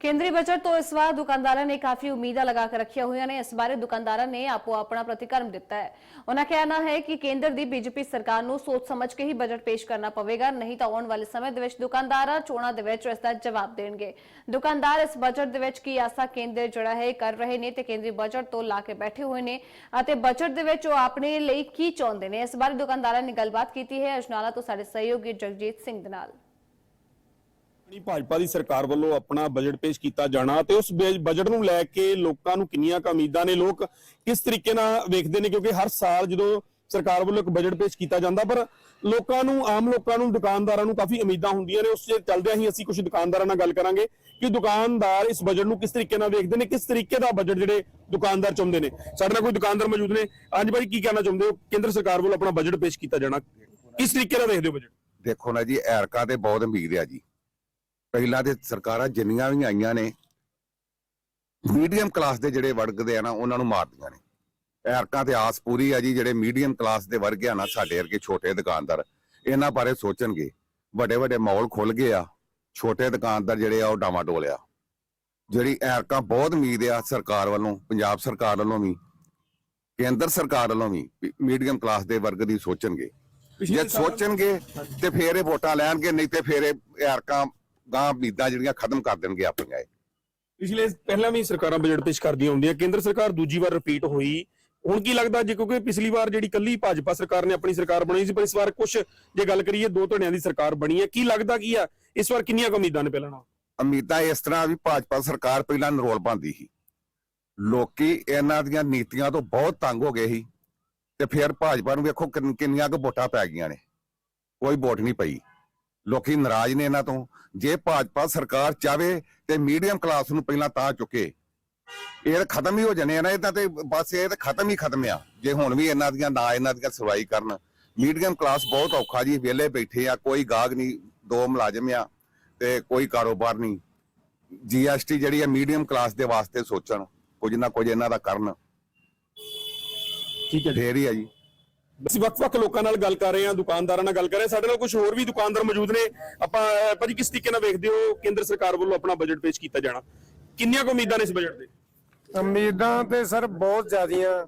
ਕੇਂਦਰੀ ਬਜਟ ਤੋਂ ਇਸ ਵਾਰ ਦੁਕਾਨਦਾਰਾਂ ਨੇ ਕਾਫੀ ਉਮੀਦਾਂ ਲਗਾ ਕੇ ਰੱਖੀਆਂ ਹੋਈਆਂ ਨੇ। ਇਸ ਬਾਰੇ ਦੁਕਾਨਦਾਰਾਂ ਨੇ ਆਪੋ ਆਪਣਾ ਪ੍ਰਤੀਕਰਮ ਦਿੱਤਾ ਹੈ। ਉਹਨਾਂ ਕਹਿਣਾ ਹੈ ਕਿ ਕੇਂਦਰ ਦੀ ਬੀਜੇਪੀ ਸਰਕਾਰ ਨੂੰ ਸੋਚ ਸਮਝ ਕੇ ਹੀ ਬਜਟ ਪੇਸ਼ ਕਰਨਾ ਪਵੇਗਾ। ਨਹੀਂ ਤਾਂ ਆਉਣ ਵਾਲੇ ਸਮੇਂ ਦੇ ਵਿੱਚ ਦੁਕਾਨਦਾਰਾਂ ਚੋਣਾਂ ਦੇ ਵਿੱਚ ਇਸ ਦਾ ਜਵਾਬ ਦੇਣਗੇ। ਦੁਕਾਨਦਾਰ ਇਸ ਬਜਟ ਦੇ ਵਿੱਚ ਕੀ ਆਸਾ ਕੇਂਦਰ ਜਿਹੜਾ ਹੈ ਕਰ ਰਹੇ ਨੇ ਤੇ ਕੇਂਦਰੀ ਬਜਟ ਤੋਂ ਲਾ ਕੇ ਬੈਠੇ ਹੋਏ ਨੇ ਅਤੇ ਬਜਟ ਦੇ ਵਿੱਚ ਉਹ ਆਪਣੇ ਲਈ ਕੀ ਚਾਹੁੰਦੇ ਨੇ? ਇਸ ਬਾਰੇ ਦੁਕਾਨਦਾਰਾਂ ਨੇ ਗੱਲਬਾਤ ਕੀਤੀ ਹੈ। ਅਜਨਾਲਾ ਤੋਂ ਸਾਡੇ ਸਹਿਯੋਗੀ ਜਗਜੀਤ ਸਿੰਘ ਦੇ ਨਾਲ। ਆਪਣੀ ਭਾਜਪਾ ਦੀ ਸਰਕਾਰ ਵੱਲੋਂ ਆਪਣਾ ਬਜਟ ਪੇਸ਼ ਕੀਤਾ ਜਾਣਾ ਤੇ ਉਸ ਬਜਟ ਨੂੰ ਲੈ ਕੇ ਲੋਕਾਂ ਨੂੰ ਕਿੰਨੀਆਂ ਕੁ ਨੇ, ਲੋਕ ਕਿਸ ਤਰੀਕੇ ਨਾਲ ਵੇਖਦੇ ਨੇ ਕਿਉਂਕਿ ਹਰ ਸਾਲ ਜਦੋਂ ਸਰਕਾਰ ਵੱਲੋਂ ਇੱਕ ਬਜਟ ਪੇਸ਼ ਕੀਤਾ ਜਾਂਦਾ, ਪਰ ਲੋਕਾਂ ਨੂੰ, ਆਮ ਲੋਕਾਂ ਨੂੰ, ਦੁਕਾਨਦਾਰਾਂ ਨੂੰ ਕਾਫੀ ਉਮੀਦਾਂ ਹੁੰਦੀਆਂ ਨੇ, ਉਸ ਦੇ ਚੱਲਦਿਆਂ ਹੀ ਅਸੀਂ ਕੁਝ ਦੁਕਾਨਦਾਰਾਂ ਨਾਲ ਗੱਲ ਕਰਾਂਗੇ ਕਿ ਦੁਕਾਨਦਾਰ ਇਸ ਬਜਟ ਨੂੰ ਕਿਸ ਤਰੀਕੇ ਨਾਲ ਵੇਖਦੇ ਨੇ, ਕਿਸ ਤਰੀਕੇ ਦਾ ਬਜਟ ਜਿਹੜੇ ਦੁਕਾਨਦਾਰ ਚਾਹੁੰਦੇ ਨੇ। ਸਾਡੇ ਨਾਲ ਕੋਈ ਦੁਕਾਨਦਾਰ ਮੌਜੂਦ ਨੇ। ਹਾਂਜੀ ਭਾਈ ਕੀ ਕਹਿਣਾ ਚਾਹੁੰਦੇ ਹੋ? ਕੇਂਦਰ ਸਰਕਾਰ ਵੱਲੋਂ ਆਪਣਾ ਬਜਟ ਪੇਸ਼ ਕੀਤਾ ਜਾਣਾ, ਕਿਸ ਤਰੀਕੇ ਨਾਲ ਵੇਖਦੇ ਹੋ ਬਜਟ ਦੇਖੋ ਨਾ ਜੀ, ਐਰਕਾ ਤੇ ਬਹੁਤ ਉਮੀਦ ਆ ਜੀ। ਪਹਿਲਾਂ ਤੇ ਸਰਕਾਰਾਂ ਜਿੰਨੀਆਂ ਵੀ ਆਈਆਂ ਨੇ ਮੀਡੀਅਮ ਕਲਾਸ ਦੇ ਜਿਹੜੇ ਵਰਗ ਦੇ ਆ ਨਾ ਉਹਨਾਂ ਨੂੰ ਮਾਰਦੀਆਂ ਨੇ। ਐਰਕਾ ਤੇ ਆਸ ਪੂਰੀ ਆ ਜੀ ਜਿਹੜੇ ਮੀਡੀਅਮ ਕਲਾਸ ਦੇ ਵਰਗ ਆ ਨਾ ਸਾਡੇ ਵਰਗੇ ਛੋਟੇ ਦੁਕਾਨਦਾਰ ਇਹਨਾਂ ਬਾਰੇ ਸੋਚਣਗੇ। ਵੱਡੇ ਵੱਡੇ ਮਾਲ ਖੁੱਲ ਗਏ ਆ ਛੋਟੇ ਦੁਕਾਨਦਾਰ ਜਿਹੜੇ ਆ ਉਹ ਡਾਵਾਡੋਲ ਆ। ਜਿਹੜੀ ਐਰਕਾ ਬਹੁਤ ਉਮੀਦ ਆ ਸਰਕਾਰ ਵੱਲੋਂ ਪੰਜਾਬ ਸਰਕਾਰ ਵੱਲੋਂ ਵੀ ਕੇਂਦਰ ਸਰਕਾਰ ਵੱਲੋਂ ਵੀ ਮੀਡੀਅਮ ਕਲਾਸ ਦੇ ਵਰਗ ਦੀ ਸੋਚਣਗੇ। ਜੇ ਸੋਚਣਗੇ ਤੇ ਫੇਰ ਇਹ ਵੋਟਾਂ ਲੈਣਗੇ ਨਹੀਂ ਤੇ ਫੇਰ ਇਹ ਯਾਰਕਾਂ ਗਾਂ ਉਮੀਦਾਂ ਜਿਹੜੀਆਂ ਖਤਮ ਕਰ ਦੇਣਗੇ ਆਪਣੀਆਂ ਇਹ। ਪਿਛਲੇ ਪਹਿਲਾਂ ਵੀ ਸਰਕਾਰਾਂ ਬਜਟ ਪੇਸ਼ ਕਰਦੀਆਂ ਹੁੰਦੀਆਂ। ਕੇਂਦਰ ਸਰਕਾਰ ਦੂਜੀ ਵਾਰ ਰਿਪੀਟ ਹੋਈ। ਹੁਣ ਕੀ ਲੱਗਦਾ ਜੇ ਕਿਉਂਕਿ ਪਿਛਲੀ ਵਾਰ ਜਿਹੜੀ ਕੱਲੀ ਭਾਜਪਾ ਸਰਕਾਰ ਨੇ ਆਪਣੀ ਸਰਕਾਰ ਬਣਾਈ ਸੀ ਪਰ ਇਸ ਵਾਰ ਕੁਝ ਜੇ ਗੱਲ ਕਰੀਏ ਦੋ ਧੜਿਆਂ ਦੀ ਸਰਕਾਰ ਬਣੀ ਹੈ। ਕੀ ਲੱਗਦਾ ਕੀ ਆ? ਇਸ ਵਾਰ ਕਿੰਨੀਆਂ ਕੁ ਉਮੀਦਾਂ ਨੇ ਪਹਿਲਾਂ ਨਾਲ? ਉਮੀਦਾਂ ਇਸ ਤਰ੍ਹਾਂ ਵੀ ਭਾਜਪਾ ਸਰਕਾਰ ਪਹਿਲਾਂ ਨਰੋਲ ਪਾਉਂਦੀ ਸੀ। ਲੋਕੀ ਇਹਨਾਂ ਦੀਆਂ ਨੀਤੀਆਂ ਤੋਂ ਬਹੁਤ ਤੰਗ ਹੋ ਗਏ ਸੀ। ਤੇ ਫਿਰ ਭਾਜਪਾ ਨੂੰ ਵੇਖੋ ਕਿੰਨ- ਕਿੰਨੀਆਂ ਕੁ ਵੋਟਾਂ ਪੈ ਗਈਆਂ ਨੇ। ਕੋਈ ਵੋਟ ਨਹੀਂ ਪਈ। ਲੋਕੀ ਨਾਰਾਜ਼ ਨੇ ਇਹਨਾਂ ਤੋਂ। ਜੇ ਭਾਜਪਾ ਸਰਕਾਰ ਚਾਵੇ ਤੇ ਮੀਡੀਅਮ ਕਲਾਸ ਨੂੰ ਪਹਿਲਾਂ ਤਾਂ ਚੁੱਕੇ। ਇਹ ਖਤਮ ਹੀ ਹੋ ਜਾਣੇ ਆ ਨਾ ਇਹ ਤਾਂ ਤੇ ਬਸ ਇਹ ਤਾਂ ਖਤਮ ਹੀ ਖਤਮ ਆ। ਜੇ ਹੁਣ ਵੀ ਇਹਨਾਂ ਦੀਆਂ ਨਾ ਇਹਨਾਂ ਦੀਆਂ ਸੁਣਵਾਈ ਕਰਨ। ਮੀਡੀਅਮ ਕਲਾਸ ਬਹੁਤ ਔਖਾ ਜੀ ਵਿਹਲੇ ਬੈਠੇ ਆ ਕੋਈ ਗਾਹਕ ਨਹੀਂ ਦੋ ਮੁਲਾਜ਼ਮ ਆ ਤੇ ਕੋਈ ਕਾਰੋਬਾਰ ਨਹੀਂ। ਜੀਐਸਟੀ ਜਿਹੜੀ ਹੈ ਮੀਡੀਅਮ ਕਲਾਸ ਦੇ ਵਾਸਤੇ ਸੋਚਣ ਕੁਝ ਨਾ ਕੁਝ ਇਹਨਾਂ ਦਾ ਕਰਨ। ਠੀਕ ਹੈ ਫੇਰ ਹੀ ਆ ਜੀ। ਅਸੀਂ ਵੱਖ-ਵੱਖ ਲੋਕਾਂ ਨਾਲ ਗੱਲ ਕਰ ਰਹੇ ਹਾਂ ਦੁਕਾਨਦਾਰਾਂ ਨਾਲ ਗੱਲ ਕਰ ਰਹੇ ਹਾਂ। ਸਾਡੇ ਨਾਲ ਕੁਝ ਹੋਰ ਵੀ ਦੁਕਾਨਦਾਰ ਮੌਜੂਦ ਨੇ। ਆਪਾਂ ਭਾਜੀ ਕਿਸ ਤਰੀਕੇ ਨਾਲ ਵੇਖਦੇ ਹੋ ਕੇਂਦਰ ਸਰਕਾਰ ਵੱਲੋਂ ਆਪਣਾ ਬਜਟ ਪੇਸ਼ ਕੀਤਾ ਜਾਣਾ? ਕਿੰਨੀਆਂ ਕੁ ਉਮੀਦਾਂ ਨੇ ਇਸ ਬਜਟ ਦੇ ਉਮੀਦਾਂ ਤੇ ਸਰ ਬਹੁਤ ਜ਼ਿਆਦੀਆਂ।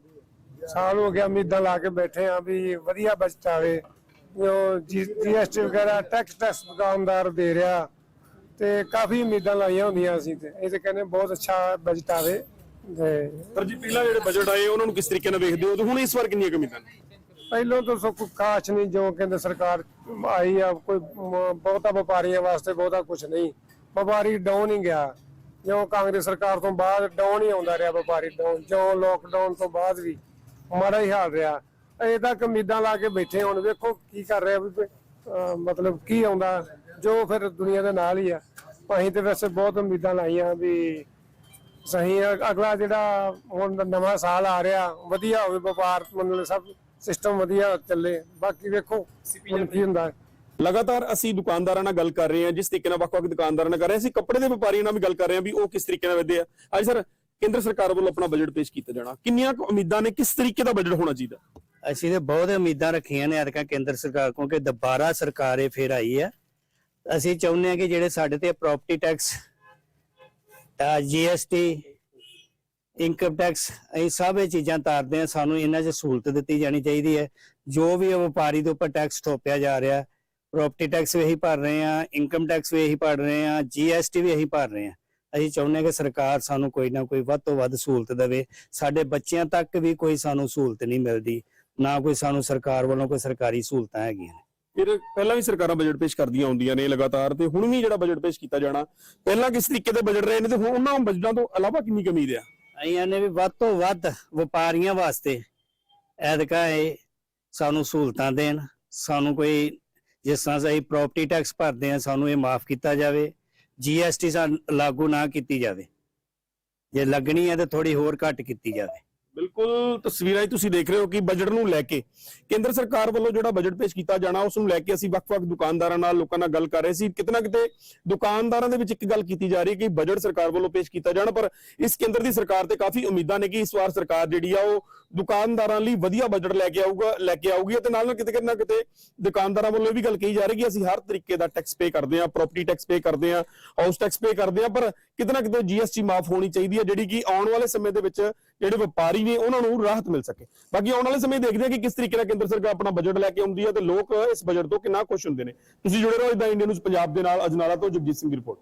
ਸਾਲ ਹੋ ਗਿਆ ਉਮੀਦਾਂ ਲਾ ਕੇ ਬੈਠੇ ਆ ਵੀ ਵਧੀਆ ਬਜਟ ਆਵੇ। ਜੋ ਜੀਐਸਟੀ ਵਗੈਰਾ ਟੈਕਸ ਟੈਕਸ ਦੁਕਾਨਦਾਰ ਦੇ ਰਿਹਾ। ਤੇ ਕਾਫੀ ਉਮੀਦਾਂ ਲਾਈਆਂ ਹੁੰਦੀਆਂ ਅਸੀਂ ਤੇ। ਇਹ ਤੇ ਕਹਿੰਦੇ ਬਹੁਤ ਅੱਛਾ ਬਜਟ ਆਵੇ। ਤੇ ਪਰ ਜੀ ਪਹਿਲਾਂ ਜਿਹੜੇ ਬਜਟ ਆਏ ਉਹਨਾਂ ਨੂੰ ਕਿਸ ਤਰੀਕੇ ਨਾਲ ਵੇਖਦੇ ਹੋ? ਤੇ ਹੁਣ ਇਸ ਵਾਰ ਕਿੰਨੀਆਂ ਉਮੀਦਾਂ ਨੇ? ਪਹਿਲੋਂ ਤੋਂ ਸਭ ਕੁਝ ਖਾਸ ਨਹੀਂ ਜੋ ਕਹਿੰਦੇ ਸਰਕਾਰ ਆਈ ਆ, ਕੋਈ ਬਹੁਤਾ ਵਪਾਰੀਆਂ ਵਾਸਤੇ ਬਹੁਤਾ ਕੁਝ ਨਹੀਂ। ਵਪਾਰੀ ਡਾਊਨ ਹੀ ਗਿਆ। ਜੋ ਕਾਂਗਰਸ ਸਰਕਾਰ ਤੋਂ ਬਾਅਦ ਡਾਊਨ ਹੀ ਆਉਂਦਾ ਰਿਹਾ ਵਪਾਰੀ ਡਾਊਨ ਜੋ ਲੋਕਡਾਊਨ ਤੋਂ ਬਾਅਦ ਵੀ ਮਾੜਾ ਹੀ ਹਾਲ ਰਿਹਾ। ਅਜੇ ਤੱਕ ਉਮੀਦਾਂ ਲਾ ਕੇ ਬੈਠੇ ਹੁਣ, ਵੇਖੋ ਕੀ ਕਰ ਰਿਹਾ ਵੀ ਮਤਲਬ ਕੀ ਆਉਂਦਾ, ਜੋ ਫਿਰ ਦੁਨੀਆ ਦੇ ਨਾਲ ਹੀ ਆ। ਅਸੀਂ ਤੇ ਵੈਸੇ ਬਹੁਤ ਉਮੀਦਾਂ ਲਾਈਆਂ ਵੀ ਸਹੀ ਅਗਲਾ ਜਿਹੜਾ ਹੁਣ ਨਵਾਂ ਸਾਲ ਆ ਰਿਹਾ, ਵਧੀਆ ਹੋਵੇ ਵਪਾਰ ਮਤਲਬ ਸਭ ਸਿਸਟਮ ਵਧੀਆ ਚੱਲੇ ਬਾਕੀ ਵੇਖੋ ਹੁਣ ਕੀ ਹੁੰਦਾ ਹੈ। ਲਗਾਤਾਰ ਅਸੀਂ ਦੁਕਾਨਦਾਰਾਂ ਨਾਲ ਗੱਲ ਕਰ ਰਹੇ ਹਾਂ ਜਿਸ ਤਰੀਕੇ ਨਾਲ ਵੱਖ-ਵੱਖ ਦੁਕਾਨਦਾਰਾਂ ਨਾਲ ਕਰ ਰਹੇ ਹਾਂ ਅਸੀਂ ਕੱਪੜੇ ਦੇ ਵਪਾਰੀਆਂ ਨਾਲ ਵੀ ਗੱਲ ਕਰ ਰਹੇ ਹਾਂ ਵੀ ਉਹ ਕਿਸ ਤਰੀਕੇ ਨਾਲ ਵਧਦੇ ਆ। ਅੱਜ ਸਰ ਕੇਂਦਰ ਸਰਕਾਰ ਵੱਲੋਂ ਆਪਣਾ ਬਜਟ ਪੇਸ਼ ਕੀਤਾ ਜਾਣਾ। ਕਿੰਨੀਆਂ ਕੁ ਉਮੀਦਾਂ ਨੇ ਕਿਸ ਤਰੀਕੇ ਦਾ ਬਜਟ ਹੋਣਾ ਚਾਹੀਦਾ? ਅਸੀਂ ਤੇ ਬਹੁਤ ਉਮੀਦਾਂ ਰੱਖੀਆਂ ਨੇ ਅਰਕਾ ਕੇਂਦਰ ਸਰਕਾਰ ਕੋਲ ਕਿ ਦੁਬਾਰਾ ਸਰਕਾਰ ਇਹ ਫੇਰ ਆਈ ਹੈ। ਅਸੀਂ ਚਾਹੁੰਦੇ ਹਾਂ ਕਿ ਜਿਹੜੇ ਸਾਡੇ ਤੇ property tax GST income tax ਇਹ ਸਭ ਇਹ ਚੀਜ਼ਾਂ ਤਾਰਦੇ ਆ ਸਾਨੂੰ ਇਹਨਾਂ 'ਚ ਸਹੂਲਤ ਦਿੱਤੀ ਜਾਣੀ ਚਾਹੀਦੀ ਹੈ। ਜੋ ਵੀ ਵਪਾਰੀ ਦੇ ਉੱਪਰ ਟੈਕਸ ਥੋਪਿਆ ਜਾ ਰਿਹਾ ਪ੍ਰਾਪਰਟੀ ਟੈਕਸ ਵੀ ਇਹੀ ਭਰ ਰਹੇ ਆ ਇਨਕਮ ਟੈਕਸ ਵੀ ਇਹੀ ਭਰ ਰਹੇ ਆ ਜੀਐਸਟੀ ਵੀ ਇਹੀ ਭਰ ਰਹੇ ਆ ਅਸੀਂ ਚਾਹੁੰਦੇ ਹਾਂ ਕਿ ਸਰਕਾਰ ਸਾਨੂੰ ਕੋਈ ਨਾ ਕੋਈ ਵੱਧ ਤੋਂ ਵੱਧ ਸਹੂਲਤ ਦੇਵੇ। ਸਾਡੇ ਬੱਚਿਆਂ ਤੱਕ ਵੀ ਕੋਈ ਸਾਨੂੰ ਸਹੂਲਤ ਨਹੀਂ ਮਿਲਦੀ, ਨਾ ਕੋਈ ਸਾਨੂੰ ਸਰਕਾਰ ਵੱਲੋਂ ਕੋਈ ਸਰਕਾਰੀ ਸਹੂਲਤਾਂ ਹੈਗੀਆਂ ਨੇ। ਫਿਰ ਪਹਿਲਾਂ ਵੀ ਸਰਕਾਰਾਂ ਬਜਟ ਪੇਸ਼ ਕਰਦੀਆਂ ਹੁੰਦੀਆਂ ਨੇ ਲਗਾਤਾਰ ਤੇ ਹੁਣ ਵੀ ਜਿਹੜਾ ਬਜਟ ਪੇਸ਼ ਕੀਤਾ ਜਾਣਾ, ਪਹਿਲਾਂ ਕਿਸ ਤਰੀਕੇ ਦੇ ਬਜਟ ਰਹੇ ਨੇ ਤੇ ਹੁਣ ਉਹਨਾਂ ਬਜਟਾਂ ਤੋਂ ਇਲਾਵਾ ਕਿੰਨੀ ਕਮੀ ਰਿਹਾ? ਅਸੀਂ ਨੇ ਵੀ ਵੱਧ ਤੋਂ ਵੱਧ ਵਪਾਰੀਆਂ ਵਾਸਤੇ ਐਦਕਾ ਇਹ ਸਾਨੂੰ ਸਹੂਲਤਾਂ ਦੇਣ, ਸਾਨੂੰ ਕੋਈ ਜਿਸ ਤਰ੍ਹਾਂ ਅਸੀਂ ਪ੍ਰਾਪਰਟੀ ਟੈਕਸ ਭਰਦੇ ਆ ਸਾਨੂੰ ਇਹ ਮਾਫ ਕੀਤਾ ਜਾਵੇ ਜੀਐਸਟੀ ਸਾਨੂੰ ਲਾਗੂ ਨਾ ਕੀਤੀ ਜਾਵੇ। ਜੇ ਲੱਗਣੀ ਹੈ ਤਾਂ ਥੋੜੀ ਹੋਰ ਘੱਟ ਕੀਤੀ ਜਾਵੇ। ਬਿਲਕੁਲ ਤਸਵੀਰਾਂ 'ਚ ਤੁਸੀਂ ਦੇਖ ਰਹੇ ਹੋ ਕਿ ਬਜਟ ਨੂੰ ਲੈ ਕੇ ਕੇਂਦਰ ਸਰਕਾਰ ਵੱਲੋਂ ਜਿਹੜਾ ਬਜਟ ਪੇਸ਼ ਕੀਤਾ ਜਾਣਾ, ਉਸ ਨੂੰ ਲੈ ਕੇ ਅਸੀਂ ਵੱਖ-ਵੱਖ ਦੁਕਾਨਦਾਰਾਂ ਨਾਲ ਲੋਕਾਂ ਨਾਲ ਗੱਲ ਕਰ ਰਹੇ ਸੀ। ਕਿਤਨਾ ਕਿਤੇ ਦੁਕਾਨਦਾਰਾਂ ਦੇ ਵਿੱਚ ਇੱਕ ਗੱਲ ਕੀਤੀ ਜਾ ਰਹੀ ਹੈ ਕਿ ਬਜਟ ਸਰਕਾਰ ਵੱਲੋਂ ਪੇਸ਼ ਕੀਤਾ ਜਾਣਾ, ਪਰ ਇਸ ਕੇਂਦਰ ਦੀ ਸਰਕਾਰ ਤੇ ਕਾਫੀ ਉਮੀਦਾਂ ਨੇ ਕਿ ਇਸ ਵਾਰ ਸਰਕਾਰ ਜਿਹੜੀ ਆ, ਉਹ ਦੁਕਾਨਦਾਰਾਂ ਲਈ ਵਧੀਆ ਬਜਟ ਲੈ ਕੇ ਆਊਗਾ, ਲੈ ਕੇ ਆਊਗੀ ਤੇ ਨਾਲ ਨਾਲ ਕਿਤੇ ਕਿਤੇ ਨਾ ਕਿਤੇ ਦੁਕਾਨਦਾਰਾਂ ਵੱਲੋਂ ਇਹ ਵੀ ਗੱਲ ਕਹੀ ਜਾ ਰਹੀ ਕਿ ਅਸੀਂ ਹਰ ਤਰੀਕੇ ਦਾ ਟੈਕਸ ਪੇ ਕਰਦੇ ਹਾਂ ਪ੍ਰਾਪਰਟੀ ਟੈਕਸ ਪੇ ਕਰਦੇ ਹਾਂ ਹਾਊਸ ਟੈਕਸ ਪੇ ਕਰਦੇ ਹਾਂ, ਪਰ ਕਿਤੇ ਨਾ ਕਿਤੇ ਜੀਐਸਟੀ ਮਾਫ ਹੋਣੀ ਚਾਹੀਦੀ ਹੈ, ਜਿਹੜੀ ਕਿ ਆਉਣ ਵਾਲੇ ਸਮੇਂ ਦੇ ਵਿੱਚ ਜਿਹੜੇ ਵਪਾਰੀ ਨੇ ਉਹਨਾਂ ਨੂੰ ਰਾਹਤ ਮਿਲ ਸਕੇ। ਬਾਕੀ ਆਉਣ ਵਾਲੇ ਸਮੇਂ ਦੇਖਦੇ ਹਾਂ ਕਿ ਕਿਸ ਤਰੀਕੇ ਨਾਲ ਕੇਂਦਰ ਸਰਕਾਰ ਆਪਣਾ ਬਜਟ ਲੈ ਕੇ ਆਉਂਦੀ ਹੈ ਤੇ ਲੋਕ ਇਸ ਬਜਟ ਤੋਂ ਕਿੰਨਾ ਖੁਸ਼ ਹੁੰਦੇ ਨੇ। ਤੁਸੀਂ ਜੁੜੇ ਰਹੋ ਇਦਾਂ ਇੰਡੀਆ ਨਿਊਜ਼ ਪੰਜਾਬ ਦੇ ਨਾਲ, ਅਜਨਾਲਾ ਤੋਂ ਜਗਜੀਤ ਸਿੰਘ ਦੀ ਰਿਪੋਰਟ